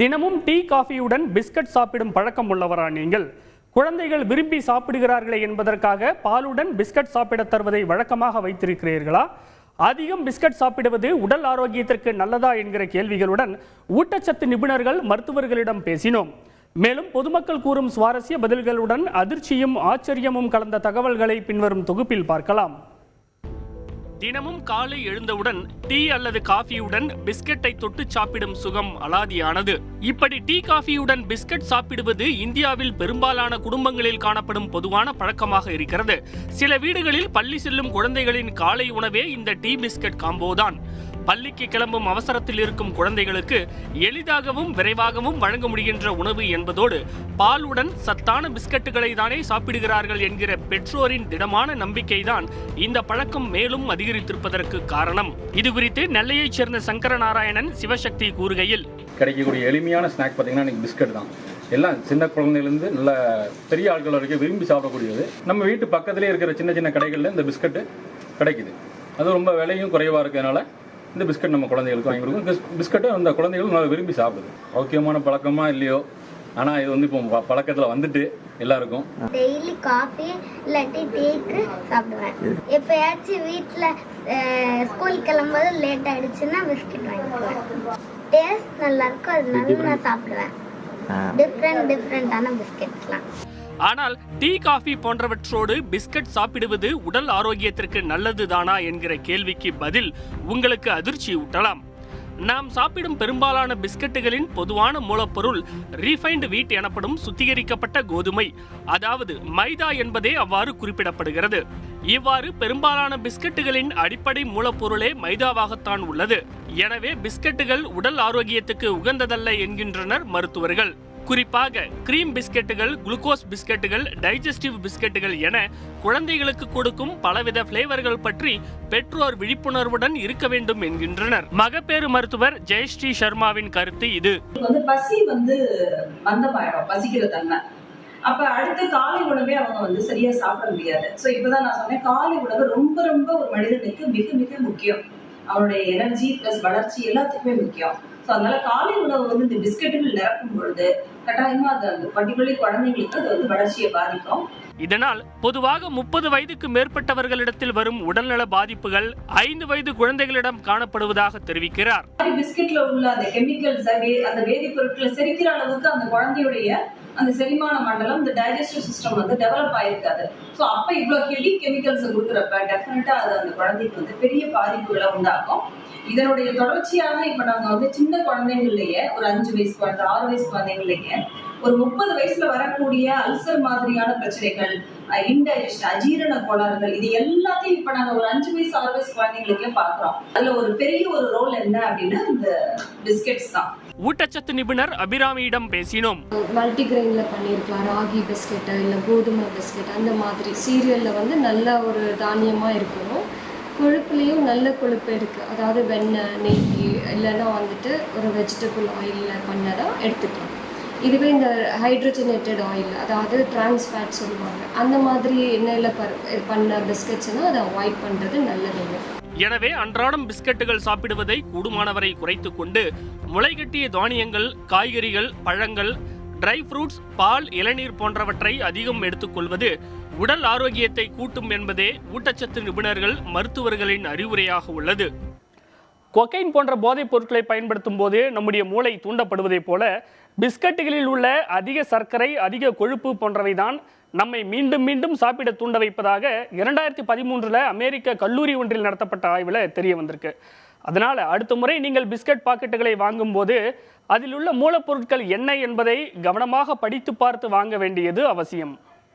தினமும் tea காஃபியுடன் biscuit சாப்பிடும் பழக்கம் உள்ளவரா நீங்கள்? குழந்தைகள் விரும்பி சாப்பிடுகிறார்களே என்பதற்காக பாலுடன் பிஸ்கட் சாப்பிடத் தருவதை வழக்கமாக வைத்திருக்கிறீர்களா? அதிகம் பிஸ்கட் சாப்பிடுவது உடல் ஆரோக்கியத்திற்கு நல்லதா என்கிற கேள்விகளுடன் ஊட்டச்சத்து நிபுணர்கள் மருத்துவர்களிடம் பேசினோம். மேலும் பொதுமக்கள் கூறும் சுவாரஸ்ய பதில்களுடன் அதிர்ச்சியும் ஆச்சரியமும் கலந்த தகவல்களை பின்வரும் தொகுப்பில் பார்க்கலாம். தினமும் காலை எழுந்தவுடன் டீ அல்லது காஃபியுடன் பிஸ்கட்டை தொட்டு சாப்பிடும் சுகம் அலாதியானது. இப்படி டீ காஃபியுடன் பிஸ்கட் சாப்பிடுவது இந்தியாவில் பெரும்பாலான குடும்பங்களில் காணப்படும் பொதுவான பழக்கமாக இருக்கிறது. சில வீடுகளில் பள்ளி செல்லும் குழந்தைகளின் காலை உணவே இந்த டீ பிஸ்கட் காம்போதான். பள்ளிக்கு கிளம்பும் அவசரத்தில் இருக்கும் குழந்தைகளுக்கு எளிதாகவும் விரைவாகவும் வழங்க முடிகின்ற உணவு என்பதோடு பாலுடன் சத்தான பிஸ்கட்டுகளை தானே சாப்பிடுகிறார்கள் என்கிற பெற்றோரின் திடமான நம்பிக்கைதான் இந்த பழக்கம் மேலும் அதிகரித்திருப்பதற்கு காரணம். இது குறித்து நெல்லையைச் சேர்ந்த சங்கரநாராயணன் சிவசக்தி கூறுகையில் கிடைக்கக்கூடிய எளிமையான ஸ்நாக் பார்த்தீங்கன்னா எனக்கு பிஸ்கட் தான். எல்லாம் சின்ன குழந்தையிலேருந்து நல்ல பெரிய ஆட்கள் வரைக்கும் விரும்பி சாப்பிடக்கூடியது. நம்ம வீட்டு பக்கத்துலேயே இருக்கிற சின்ன சின்ன கடைகளில் இந்த பிஸ்கட்டு கிடைக்குது. அது ரொம்ப விலையும் குறைவாக இருக்கிறதுனால இந்த பிஸ்கட் நம்ம குழந்தைகளுக்கு வாங்கி கொடுக்கும் பிஸ்- பிஸ்கட்டும் அந்த குழந்தைகளும் நல்லா விரும்பி சாப்பிடுது. ஆரோக்கியமான பழக்கமா இல்லையோ? ஆனால் இது வந்து இப்போ பழக்கத்தில் வந்துட்டு எல்லாருக்கும். டெய்லி காஃபி இல்லாட்டி டீக்கு சாப்பிடுவேன். எப்பயாச்சும் வீட்டில் ஸ்கூல் கிளம்பும்போது லேட் ஆயிடுச்சுன்னா பிஸ்கட் வாங்கிக்குவேன். டேஸ்ட் நல்லா இருக்கும் அதனால நான் சாப்பிடுவேன். டிஃப்ரெண்ட் டிஃப்ரெண்டான பிஸ்கெட்ஸ்லாம் ஆனால் டீ காஃபி போன்றவற்றோடு பிஸ்கட் சாப்பிடுவது உடல் ஆரோக்கியத்திற்கு நல்லதுதானா என்கிற கேள்விக்கு பதில் உங்களுக்கு அதிர்ச்சி ஊட்டலாம். நாம் சாப்பிடும் பெரும்பாலான பிஸ்கட்டுகளின் பொதுவான மூலப்பொருள் ரீஃபைண்ட் வீட் எனப்படும் சுத்திகரிக்கப்பட்ட கோதுமை அதாவது மைதா என்பதே அவ்வாறு குறிப்பிடப்படுகிறது. இவ்வாறு பெரும்பாலான பிஸ்கட்டுகளின் அடிப்படை மூலப்பொருளே மைதாவாகத்தான் உள்ளது. எனவே பிஸ்கட்டுகள் உடல் ஆரோக்கியத்துக்கு உகந்ததல்ல என்கின்றனர் மருத்துவர்கள். குறிப்பாக கிரீம் பிஸ்கெட்டுகள் குளுக்கோஸ் பிஸ்கெட்டுகள் டைஜஸ்டிவ் பிஸ்கெட்டுகள் என குழந்தைகளுக்கு கொடுக்கும் பலவித பிளேவர்கள் பற்றி பெற்றோர் விழிப்புணர்வுடன் இருக்க வேண்டும் என்கின்றனர். மகப்பேறு மருத்துவர் ஜெயஸ்ரீ சர்மாவின் கருத்து இது. வந்து பசி வந்து மந்தமாயிடும் பசிக்கிற தன்மை. அப்ப அடுத்து காலை உணவே அவங்க வந்து சரியா சாப்பிட முடியாது. சோ இப்பதான் நான் சொன்னேன் காலை உணவு ரொம்ப ரொம்ப ஒரு மனிதனுக்கு மிக மிக முக்கியம். அவனுடைய எனர்ஜி பிளஸ் வளர்ச்சி எல்லாத்துக்குமே முக்கியம். ஸோ அதனால காலை உணவு வந்து இந்த பிஸ்கெட்டுகள் நிரப்பும் பொழுது கட்டாயமா அது அந்த பர்டிகுலர்லி குழந்தைங்களுக்கு அது வந்து வளர்ச்சியை பாதிக்கும். இதனால் பொதுவாக முப்பது வயதுக்கு மேற்பட்டவர்களிடத்தில் வரும் உடல்நல பாதிப்புகள் ஐந்து வயது குழந்தைகளிடம் காணப்படுவதாக தெரிவிக்கிறார். பிஸ்கெட்ல உள்ள அந்த கெமிக்கல்ஸ் அந்த வேதிப்பொருட்களை செரிக்கிற அளவுக்கு அந்த குழந்தையுடைய அந்த செரிமான மண்டலம் இந்த டைஜஸ்டிவ் சிஸ்டம் வந்து டெவலப் ஆயிருக்காது. ஸோ அப்போ இவ்வளோ ஹெவி கெமிக்கல்ஸ் கொடுக்குறப்ப டெஃபினட்டாக அது அந்த குழந்தைக்கு வந்து பெரிய பாதிப்புகளை உண்டாக்கும். இதனுடைய தொடர்ச்சியாக இப்போ நாங்கள் வந்து சின்ன குழந்தைங்களையே ஒரு அஞ்சு வயசு குழந்தை ஆறு வயசு குழந்தைங்களையே ஒரு முப்பது வயசுல வரக்கூடிய அல்சர் மாதிரியான பிரச்சனைகள் இன்டைஜஸ்ட் அஜீரண கோளாறுகள் இது எல்லாத்தையும் இப்ப நாங்க ஒரு அஞ்சு வயசு ஆறு வயசு குழந்தைங்களுக்கே பாக்குறோம் அதுல ஒரு பெரிய ஒரு ரோல் என்ன அப்படின்னா இந்த பிஸ்கெட்ஸ் தான். ஊட்டச்சத்து நிபுணர் அபிராமியிடம் பேசினோம். மல்டிகிரெயினில் பண்ணியிருக்கலாம். ராகி பிஸ்கெட்டு இல்லை கோதுமை பிஸ்கெட் அந்த மாதிரி சீரியலில் வந்து நல்ல ஒரு தானியமாக இருக்கணும். கொழுப்புலேயும் நல்ல கொழுப்பு இருக்குது அதாவது வெண்ணெய் நெய் இல்லைன்னா வந்துட்டு ஒரு வெஜிடபிள் ஆயிலில் பண்ணதான் எடுத்துக்கலாம். இதுவே இந்த ஹைட்ரஜனேட்டட் ஆயில் அதாவது trans சொல்லுவாங்க. அந்த மாதிரி எண்ணெயில் ப பண்ண பிஸ்கெட்ஸ்னால் அதை அவாய்ட் பண்ணுறது நல்லதுங்க எனவே அன்றாடம் பிஸ்கட்டுகள் சாப்பிடுவதை கூடுமானவரை குறைத்து கொண்டு முளைகட்டிய தானியங்கள் காய்கறிகள் பழங்கள் ட்ரை ஃப்ரூட்ஸ் பால் இளநீர் போன்றவற்றை அதிகம் எடுத்துக்கொள்வது உடல் ஆரோக்கியத்தை கூட்டும் என்பதே ஊட்டச்சத்து நிபுணர்கள் மருத்துவர்களின் அறிவுரையாக உள்ளது. கொக்கைன் போன்ற போதைப் பொருட்களை பயன்படுத்தும் போது நம்முடைய மூளை தூண்டப்படுவதைப் போல பிஸ்கட்டுகளில் உள்ள அதிக சர்க்கரை அதிக கொழுப்பு போன்றவை தான் நம்மை மீண்டும் மீண்டும் சாப்பிட தூண்ட வைப்பதாக இரண்டாயிரத்தி பதிமூன்றில் அமெரிக்க கல்லூரி ஒன்றில் நடத்தப்பட்ட ஆய்வில் தெரிய வந்திருக்கு. அதனால் அடுத்த முறை நீங்கள் பிஸ்கட் பாக்கெட்டுகளை வாங்கும்போது அதில் உள்ள மூலப்பொருட்கள் என்ன என்பதை கவனமாக படித்து பார்த்து வாங்க வேண்டியது அவசியம்.